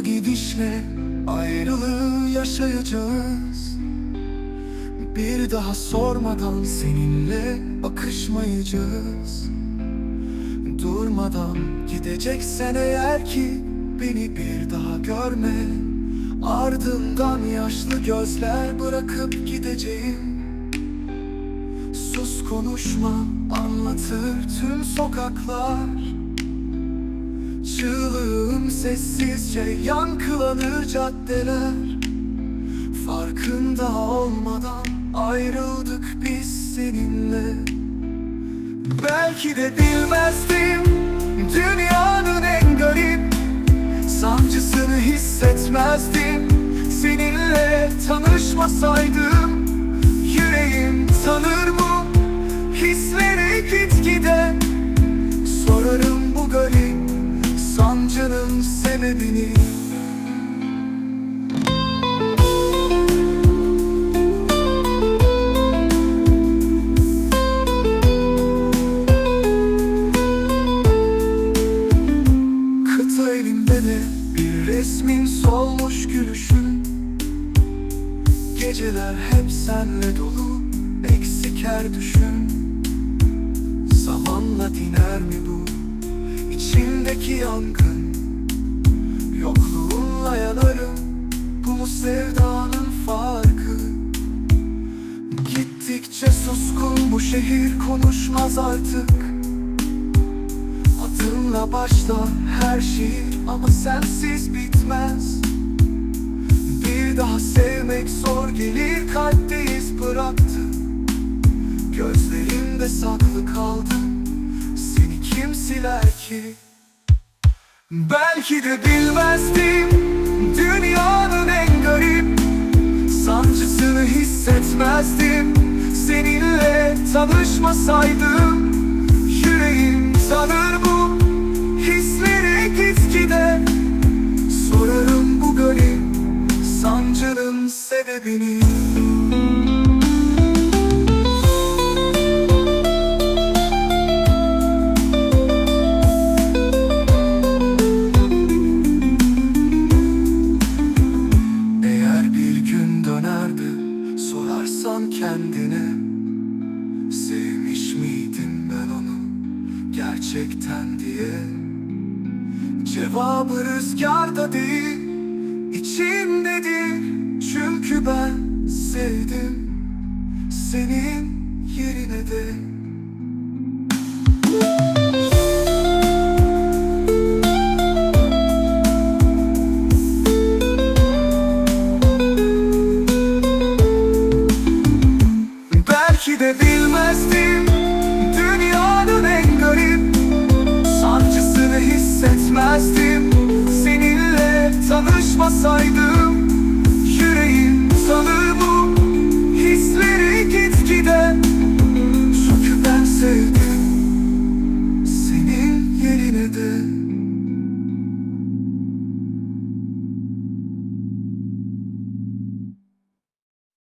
ateşle ayrılığı yaşayacağız. Bir daha sormadan seninle bakışmayacağız. Durmadan gideceksen eğer ki beni bir daha görme. Ardından yaşlı gözler bırakıp gideceğim. Sus konuşma anlatır tüm sokaklar Çığlığım sessizce yankılanır caddeler. Farkında olmadan ayrıldık biz seninle. Belki de bilmezdim dünyanın en garip Sancısını hissetmezdim. Seninle tanışmasaydım Yüreğim sancının sebebini Kıta elimde de bir resmin solmuş gülüşün. Geceler hep senle dolu eksik her düşün. Zamanla diner mi bu? İçimdeki yangın Yanarım bu sevdanın farkı. Gittikçe suskun bu şehir konuşmaz artık. Adınla başlar her şiir ama sensiz bitmez. Bir daha sevmek zor gelir kalpte iz bıraktı. Gözlerimde saklı kaldı seni kim siler ki? Belki de bilmezdim dünyanın en garip Sancısını hissetmezdim. Seninle tanışmasaydım Yüreğim tanır bu hisleri gitgide. Sorarım bu garip sancının sebebini gerçekten diye. Cevabı rüzgarda değil içimdedir Çünkü ben sevdim senin yerine de. Belki de bilmezdim hissetmezdim